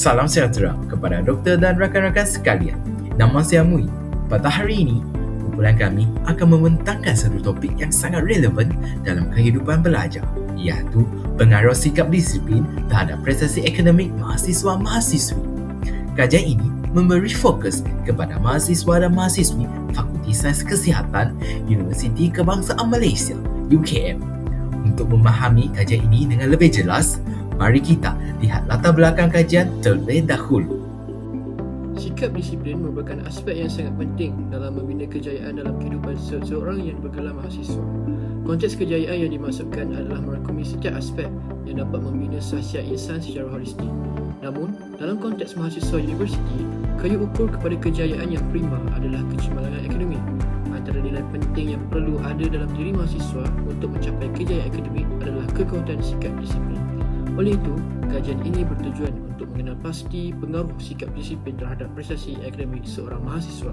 Salam sejahtera kepada doktor dan rakan-rakan sekalian. Nama saya Mui. Pada hari ini, kumpulan kami akan membentangkan satu topik yang sangat relevan dalam kehidupan belajar, iaitu pengaruh sikap disiplin terhadap prestasi akademik mahasiswa-mahasiswi. Kajian ini memberi fokus kepada mahasiswa dan mahasiswi Fakulti Sains Kesihatan Universiti Kebangsaan Malaysia, UKM. Untuk memahami kajian ini dengan lebih jelas, mari kita lihat latar belakang kajian terlebih dahulu. Sikap disiplin merupakan aspek yang sangat penting dalam membina kejayaan dalam kehidupan seseorang yang bergelar mahasiswa. Konteks kejayaan yang dimaksudkan adalah merangkumi setiap aspek yang dapat membina sahsiat insan secara holistik. Namun, dalam konteks mahasiswa universiti, kayu ukur kepada kejayaan yang prima adalah kecemerlangan akademik. Antara nilai penting yang perlu ada dalam diri mahasiswa untuk mencapai kejayaan akademik adalah kekuatan sikap disiplin. Oleh itu, kajian ini bertujuan untuk mengenal pasti pengaruh sikap disiplin terhadap prestasi akademik seorang mahasiswa.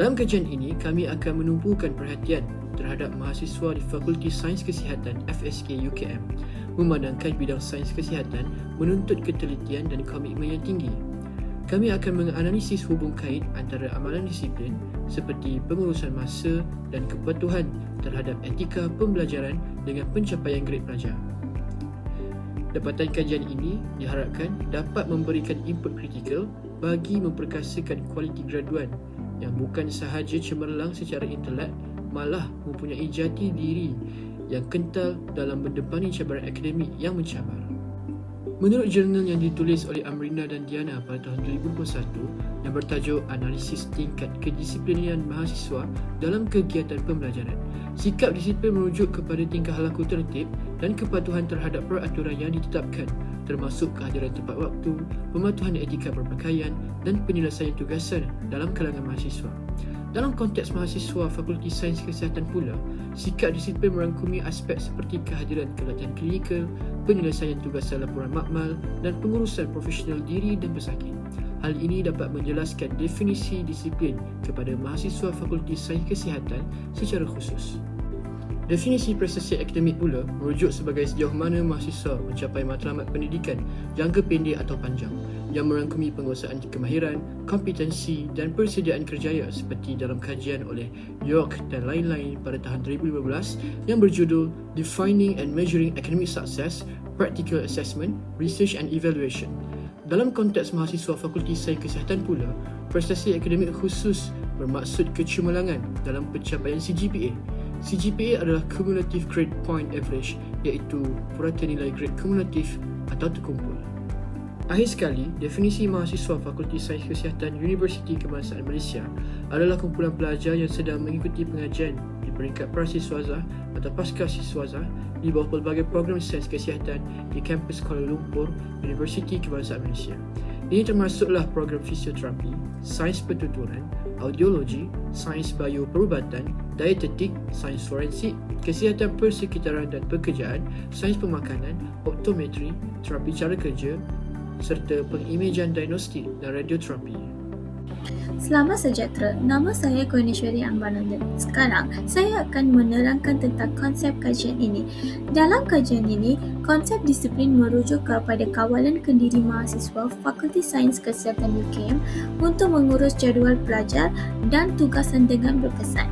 Dalam kajian ini, kami akan menumpukan perhatian terhadap mahasiswa di Fakulti Sains Kesihatan FSK UKM memandangkan bidang sains kesihatan menuntut ketelitian dan komitmen yang tinggi. Kami akan menganalisis hubung kait antara amalan disiplin seperti pengurusan masa dan kepatuhan terhadap etika pembelajaran dengan pencapaian grade pelajar. Dapatan kajian ini diharapkan dapat memberikan input kritikal bagi memperkasakan kualiti graduan yang bukan sahaja cemerlang secara intelek malah mempunyai jati diri yang kental dalam mendepani cabaran akademik yang mencabar. Menurut jurnal yang ditulis oleh Amrina dan Diana pada tahun 2021 yang bertajuk Analisis Tingkat Kedisiplinan Mahasiswa dalam Kegiatan Pembelajaran, sikap disiplin merujuk kepada tingkah laku tertib dan kepatuhan terhadap peraturan yang ditetapkan termasuk kehadiran tepat waktu, pematuhan etika berpakaian dan penyelesaian tugasan dalam kalangan mahasiswa. Dalam konteks mahasiswa Fakulti Sains Kesihatan pula, sikap disiplin merangkumi aspek seperti kehadiran kelatihan klinikal, penyelesaian tugasan laporan makmal dan pengurusan profesional diri dan pesakit. Hal ini dapat menjelaskan definisi disiplin kepada mahasiswa Fakulti Sains Kesihatan secara khusus. Definisi prestasi akademik pula merujuk sebagai sejauh mana mahasiswa mencapai matlamat pendidikan jangka pendek atau panjang yang merangkumi penguasaan kemahiran, kompetensi dan persediaan kerjaya seperti dalam kajian oleh York dan lain-lain pada tahun 2015 yang berjudul Defining and Measuring Academic Success, Practical Assessment, Research and Evaluation. Dalam konteks mahasiswa Fakulti Sains Kesihatan pula, prestasi akademik khusus bermaksud kecemerlangan dalam pencapaian CGPA. CGPA adalah Cumulative Grade Point Average iaitu purata nilai grade kumulatif atau terkumpul. Akhir sekali, definisi mahasiswa Fakulti Sains Kesihatan Universiti Kebangsaan Malaysia adalah kumpulan pelajar yang sedang mengikuti pengajian di peringkat prasiswaza atau pasca siswaza di bawah pelbagai program sains kesihatan di kampus Kuala Lumpur, Universiti Kebangsaan Malaysia. Ini termasuklah program fisioterapi, sains pertuturan, audiologi, sains bioperubatan, dietetik, sains forensik, kesihatan persekitaran dan pekerjaan, sains pemakanan, optometri, terapi cara kerja, serta pengimejan diagnostik dan radioterapi. Selamat sejahtera, nama saya Konishwari Ambananda. Sekarang, saya akan menerangkan tentang konsep kajian ini. Dalam kajian ini, konsep disiplin merujuk kepada kawalan kendiri mahasiswa Fakulti Sains Kesihatan UKM untuk mengurus jadual pelajar dan tugasan dengan berkesan.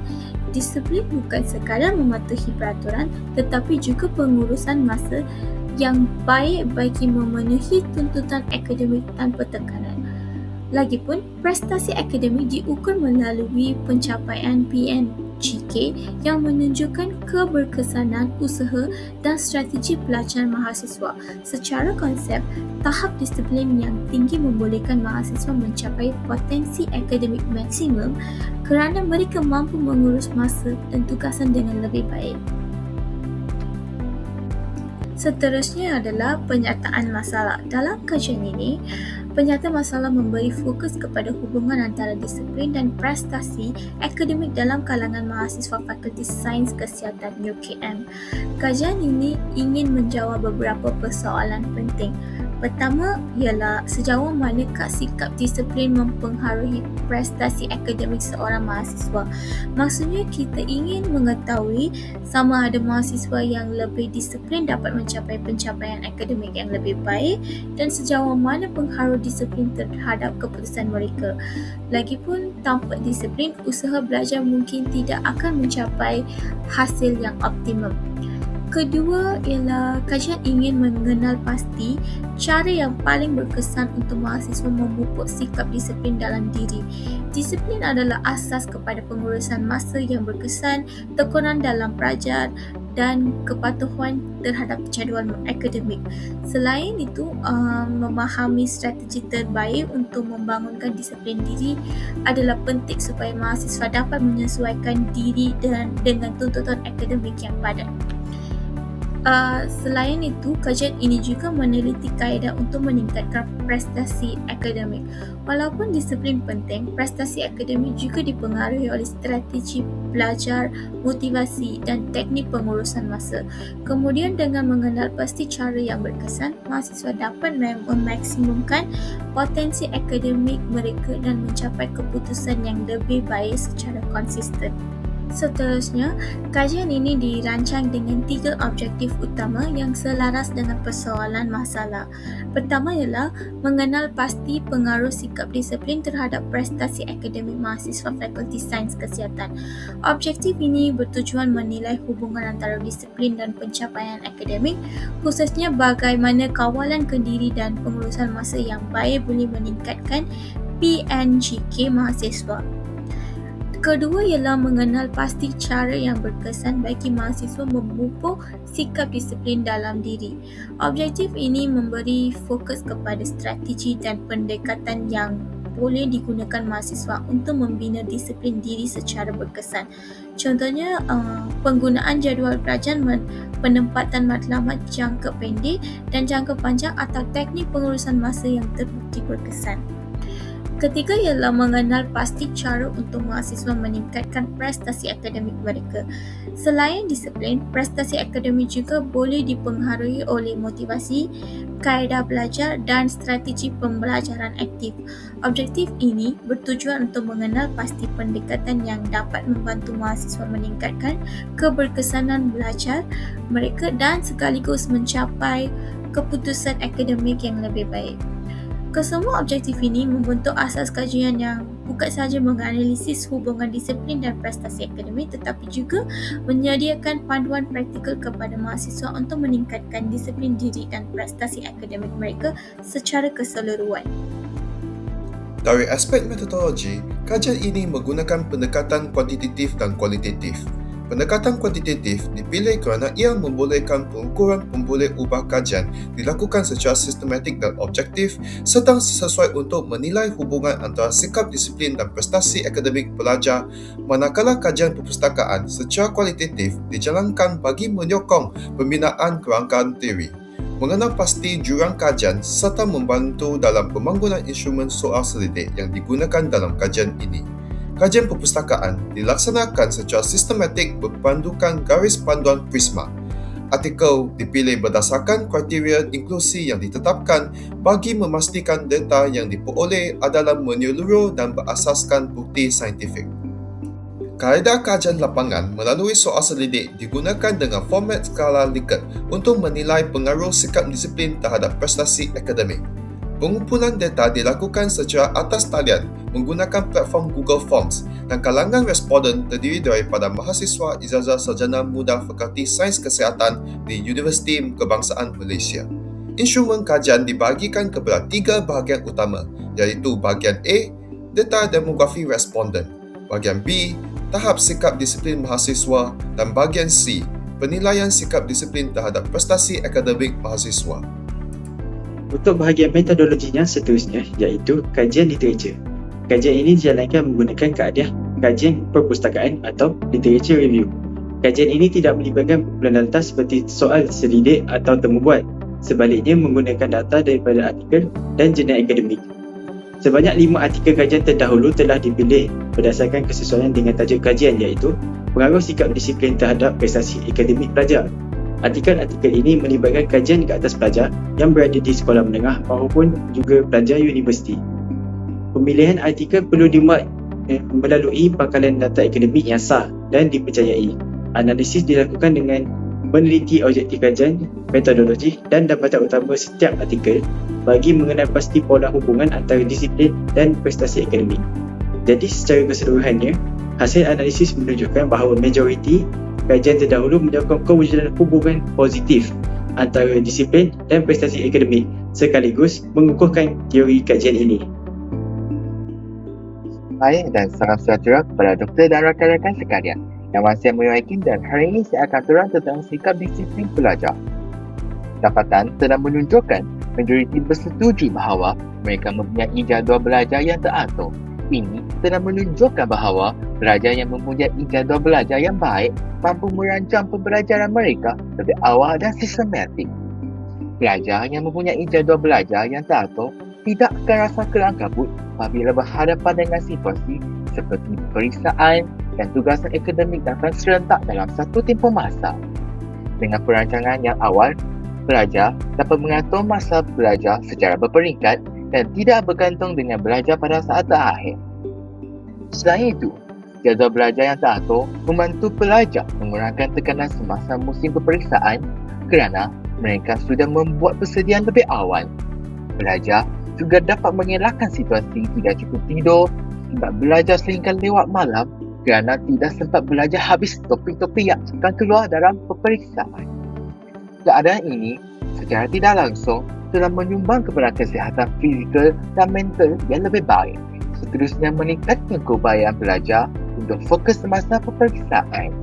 Disiplin bukan sekadar mematuhi peraturan tetapi juga pengurusan masa yang baik bagi memenuhi tuntutan akademik tanpa tekanan. Lagipun, prestasi akademik diukur melalui pencapaian PNGK yang menunjukkan keberkesanan usaha dan strategi pelajaran mahasiswa. Secara konsep, tahap disiplin yang tinggi membolehkan mahasiswa mencapai potensi akademik maksimum kerana mereka mampu mengurus masa dan tugasan dengan lebih baik. Seterusnya adalah penyataan masalah. Dalam kajian ini, penyata masalah memberi fokus kepada hubungan antara disiplin dan prestasi akademik dalam kalangan mahasiswa Fakulti Sains Kesihatan UKM. Kajian ini ingin menjawab beberapa persoalan penting. Pertama ialah sejauh manakah sikap disiplin mempengaruhi prestasi akademik seorang mahasiswa. Maksudnya kita ingin mengetahui sama ada mahasiswa yang lebih disiplin dapat mencapai pencapaian akademik yang lebih baik dan sejauh mana pengaruh disiplin terhadap keputusan mereka. Lagipun tanpa disiplin, usaha belajar mungkin tidak akan mencapai hasil yang optimum. Kedua ialah kajian ingin mengenal pasti cara yang paling berkesan untuk mahasiswa memupuk sikap disiplin dalam diri. Disiplin adalah asas kepada pengurusan masa yang berkesan, tekanan dalam pelajar dan kepatuhan terhadap jadual akademik. Selain itu, um, memahami strategi terbaik untuk membangunkan disiplin diri adalah penting supaya mahasiswa dapat menyesuaikan diri dan dengan tuntutan akademik yang padat. Uh, selain itu, kajian ini juga meneliti kaedah untuk meningkatkan prestasi akademik. Walaupun disiplin penting, prestasi akademik juga dipengaruhi oleh strategi belajar, motivasi dan teknik pengurusan masa. Kemudian dengan mengenal pasti cara yang berkesan, mahasiswa dapat memaksimumkan potensi akademik mereka dan mencapai keputusan yang lebih baik secara konsisten. Seterusnya, kajian ini dirancang dengan tiga objektif utama yang selaras dengan persoalan masalah. Pertama ialah mengenal pasti pengaruh sikap disiplin terhadap prestasi akademik mahasiswa Fakulti Sains Kesihatan. Objektif ini bertujuan menilai hubungan antara disiplin dan pencapaian akademik, khususnya bagaimana kawalan kendiri dan pengurusan masa yang baik boleh meningkatkan PNGK mahasiswa. Kedua ialah mengenal pasti cara yang berkesan bagi mahasiswa memupuk sikap disiplin dalam diri. Objektif ini memberi fokus kepada strategi dan pendekatan yang boleh digunakan mahasiswa untuk membina disiplin diri secara berkesan. Contohnya, uh, penggunaan jadual pelajaran penempatan matlamat jangka pendek dan jangka panjang atau teknik pengurusan masa yang terbukti berkesan. Ketiga ialah mengenal pasti cara untuk mahasiswa meningkatkan prestasi akademik mereka. Selain disiplin, prestasi akademik juga boleh dipengaruhi oleh motivasi, kaedah belajar dan strategi pembelajaran aktif. Objektif ini bertujuan untuk mengenal pasti pendekatan yang dapat membantu mahasiswa meningkatkan keberkesanan belajar mereka dan sekaligus mencapai keputusan akademik yang lebih baik. Kesemua objektif ini membentuk asas kajian yang bukan sahaja menganalisis hubungan disiplin dan prestasi akademik tetapi juga menyediakan panduan praktikal kepada mahasiswa untuk meningkatkan disiplin diri dan prestasi akademik mereka secara keseluruhan. Dari aspek metodologi, kajian ini menggunakan pendekatan kuantitatif dan kualitatif. Pendekatan kuantitatif dipilih kerana ia membolehkan pengukuran pemboleh ubah kajian dilakukan secara sistematik dan objektif serta sesuai untuk menilai hubungan antara sikap disiplin dan prestasi akademik pelajar manakala kajian perpustakaan secara kualitatif dijalankan bagi menyokong pembinaan kerangkaan teori mengenal pasti jurang kajian serta membantu dalam pembangunan instrumen soal selidik yang digunakan dalam kajian ini. Kajian perpustakaan dilaksanakan secara sistematik berpandukan garis panduan Prisma. Artikel dipilih berdasarkan kriteria inklusi yang ditetapkan bagi memastikan data yang diperoleh adalah menyeluruh dan berasaskan bukti saintifik. Kaedah kajian lapangan melalui soal selidik digunakan dengan format skala Likert untuk menilai pengaruh sikap disiplin terhadap prestasi akademik. Pengumpulan data dilakukan secara atas talian menggunakan platform Google Forms dan kalangan responden terdiri daripada mahasiswa ijazah sarjana muda Fakulti Sains Kesihatan di Universiti Kebangsaan Malaysia. Instrumen kajian dibahagikan kepada tiga bahagian utama iaitu bahagian A, data demografi responden, bahagian B, tahap sikap disiplin mahasiswa dan bahagian C, penilaian sikap disiplin terhadap prestasi akademik mahasiswa. Untuk bahagian metodologinya seterusnya iaitu kajian literature. Kajian ini dijalankan menggunakan kaedah kajian perpustakaan atau literature review. Kajian ini tidak melibatkan kumpulan data seperti soal selidik atau temu buat. Sebaliknya menggunakan data daripada artikel dan jurnal akademik. Sebanyak lima artikel kajian terdahulu telah dipilih berdasarkan kesesuaian dengan tajuk kajian iaitu pengaruh sikap disiplin terhadap prestasi akademik pelajar. Artikel-artikel ini melibatkan kajian ke atas pelajar yang berada di sekolah menengah maupun juga pelajar universiti. Pemilihan artikel perlu dimuat eh, melalui pangkalan data akademik yang sah dan dipercayai. Analisis dilakukan dengan meneliti objektif kajian, metodologi dan dapatan utama setiap artikel bagi mengenal pasti pola hubungan antara disiplin dan prestasi akademik. Jadi secara keseluruhannya, hasil analisis menunjukkan bahawa majoriti kajian terdahulu menyokong kewujudan hubungan positif antara disiplin dan prestasi akademik sekaligus mengukuhkan teori kajian ini. Baik dan salam sejahtera kepada doktor dan rakan-rakan sekalian. Nama saya Muyakin dan hari ini saya akan terang tentang sikap disiplin pelajar. Dapatan telah menunjukkan majoriti bersetuju bahawa mereka mempunyai jadual belajar yang teratur. Ini telah menunjukkan bahawa pelajar yang mempunyai jadual belajar yang baik mampu merancang pembelajaran mereka lebih awal dan sistematik. Pelajar yang mempunyai jadual belajar yang teratur tidak akan rasa kelang kabut apabila berhadapan dengan situasi seperti periksaan dan tugasan akademik datang serentak dalam satu tempoh masa. Dengan perancangan yang awal, pelajar dapat mengatur masa belajar secara berperingkat dan tidak bergantung dengan belajar pada saat terakhir. Selain itu, jadual belajar yang teratur membantu pelajar mengurangkan tekanan semasa musim peperiksaan kerana mereka sudah membuat persediaan lebih awal. Pelajar juga dapat mengelakkan situasi tidak cukup tidur sebab belajar sehingga lewat malam kerana tidak sempat belajar habis topik-topik yang akan keluar dalam peperiksaan. Keadaan ini secara tidak langsung telah menyumbang kepada kesihatan fizikal dan mental yang lebih baik. Seterusnya meningkatkan keupayaan pelajar untuk fokus semasa peperiksaan.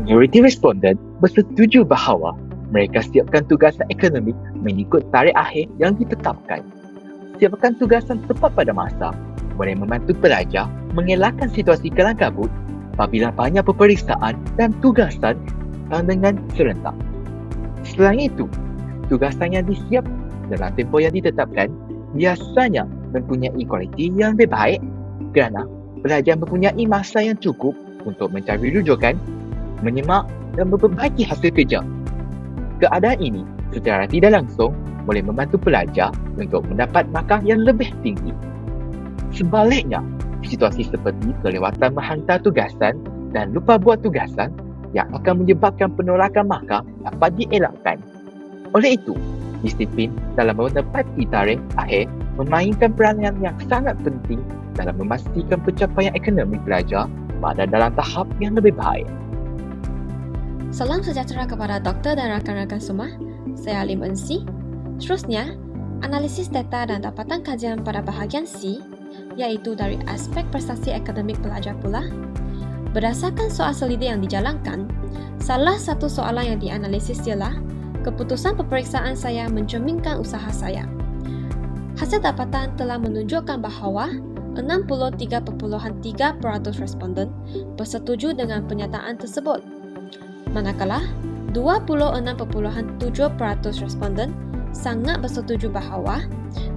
Majoriti responden bersetuju bahawa mereka siapkan tugasan akademik mengikut tarikh akhir yang ditetapkan. Siapkan tugasan tepat pada masa boleh membantu pelajar mengelakkan situasi kelang kabut apabila banyak peperiksaan dan tugasan dengan serentak. Selain itu, tugasan yang disiap dalam tempoh yang ditetapkan biasanya mempunyai kualiti yang lebih baik kerana pelajar mempunyai masa yang cukup untuk mencari rujukan, menyemak dan memperbaiki hasil kerja keadaan ini secara tidak langsung boleh membantu pelajar untuk mendapat markah yang lebih tinggi. Sebaliknya, situasi seperti kelewatan menghantar tugasan dan lupa buat tugasan yang akan menyebabkan penolakan markah dapat dielakkan. Oleh itu, disiplin dalam menepati tarikh akhir memainkan peranan yang sangat penting dalam memastikan pencapaian akademik pelajar pada dalam tahap yang lebih baik. Salam sejahtera kepada doktor dan rakan-rakan semua. Saya Lim Ensi. Seterusnya, analisis data dan dapatan kajian pada bahagian C iaitu dari aspek prestasi akademik pelajar pula. Berdasarkan soal selidi yang dijalankan, salah satu soalan yang dianalisis ialah keputusan peperiksaan saya mencerminkan usaha saya. Hasil dapatan telah menunjukkan bahawa 63.3% responden bersetuju dengan pernyataan tersebut manakala 26.7% responden sangat bersetuju bahawa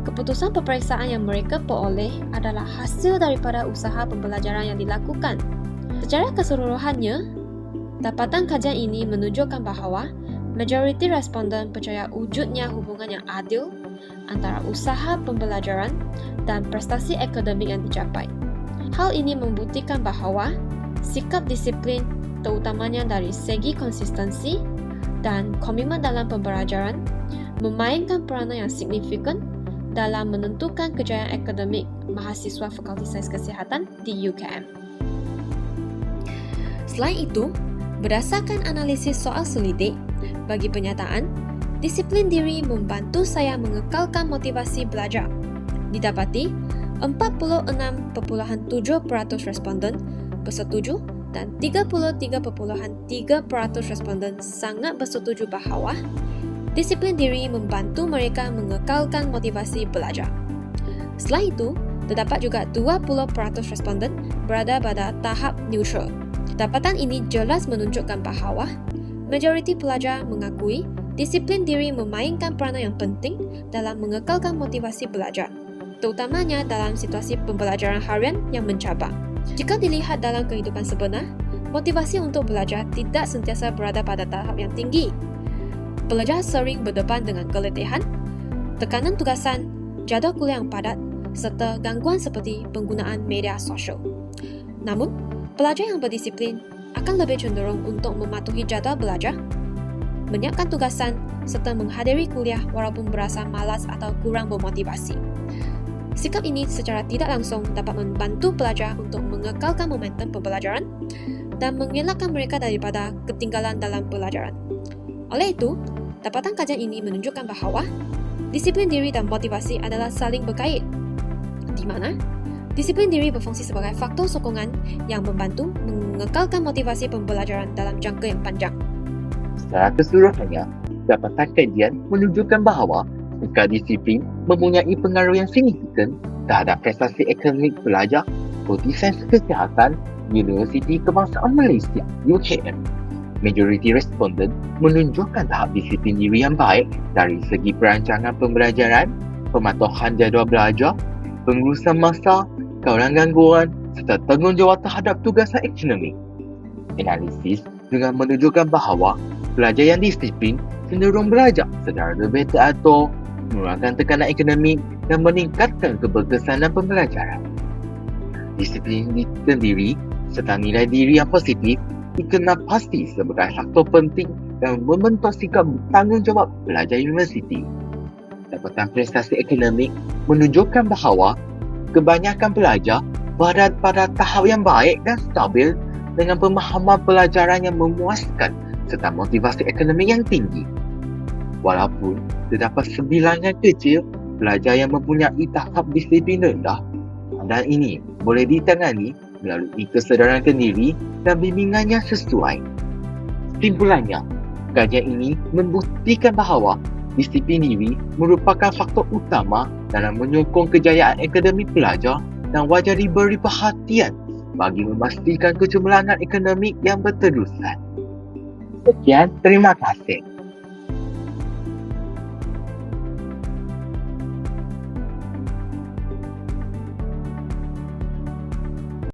keputusan peperiksaan yang mereka peroleh adalah hasil daripada usaha pembelajaran yang dilakukan. Secara keseluruhannya, dapatan kajian ini menunjukkan bahawa majoriti responden percaya wujudnya hubungan yang adil antara usaha pembelajaran dan prestasi akademik yang dicapai. Hal ini membuktikan bahawa sikap disiplin terutamanya dari segi konsistensi dan komitmen dalam pembelajaran memainkan peranan yang signifikan dalam menentukan kejayaan akademik mahasiswa Fakulti Sains Kesihatan di UKM. Selain itu, berdasarkan analisis soal selidik, bagi penyataan, disiplin diri membantu saya mengekalkan motivasi belajar. Didapati, 46.7% responden bersetuju dan 33.3% responden sangat bersetuju bahawa disiplin diri membantu mereka mengekalkan motivasi belajar. Selain itu, terdapat juga 20% responden berada pada tahap neutral. Dapatan ini jelas menunjukkan bahawa majoriti pelajar mengakui disiplin diri memainkan peranan yang penting dalam mengekalkan motivasi belajar, terutamanya dalam situasi pembelajaran harian yang mencabar. Jika dilihat dalam kehidupan sebenar, motivasi untuk belajar tidak sentiasa berada pada tahap yang tinggi. Pelajar sering berdepan dengan keletihan, tekanan tugasan, jadual kuliah yang padat serta gangguan seperti penggunaan media sosial. Namun, pelajar yang berdisiplin akan lebih cenderung untuk mematuhi jadual belajar, menyiapkan tugasan serta menghadiri kuliah walaupun berasa malas atau kurang bermotivasi. Sikap ini secara tidak langsung dapat membantu pelajar untuk mengekalkan momentum pembelajaran dan mengelakkan mereka daripada ketinggalan dalam pelajaran. Oleh itu, dapatan kajian ini menunjukkan bahawa disiplin diri dan motivasi adalah saling berkait, di mana disiplin diri berfungsi sebagai faktor sokongan yang membantu mengekalkan motivasi pembelajaran dalam jangka yang panjang. Secara keseluruhannya, dapatan kajian menunjukkan bahawa Tingkat disiplin mempunyai pengaruh yang signifikan terhadap prestasi akademik pelajar seperti Sains Kesihatan Universiti Kebangsaan Malaysia UKM. Majoriti responden menunjukkan tahap disiplin diri yang baik dari segi perancangan pembelajaran, pematuhan jadual belajar, pengurusan masa, kawalan gangguan serta tanggungjawab terhadap tugasan akademik. Analisis dengan menunjukkan bahawa pelajar yang disiplin cenderung belajar secara lebih teratur, mengurangkan tekanan akademik dan meningkatkan keberkesanan pembelajaran. Disiplin sendiri serta nilai diri yang positif dikenal pasti sebagai faktor penting dalam membentuk sikap tanggungjawab pelajar universiti. Dapatan prestasi akademik menunjukkan bahawa kebanyakan pelajar berada pada tahap yang baik dan stabil dengan pemahaman pelajaran yang memuaskan serta motivasi akademik yang tinggi. Walaupun terdapat sebilangan kecil pelajar yang mempunyai tahap disiplin rendah dan ini boleh ditangani melalui kesedaran diri dan bimbingan yang sesuai. Simpulannya, kajian ini membuktikan bahawa disiplin diri merupakan faktor utama dalam menyokong kejayaan akademik pelajar dan wajar diberi perhatian bagi memastikan kecemerlangan akademik yang berterusan. Sekian, terima kasih.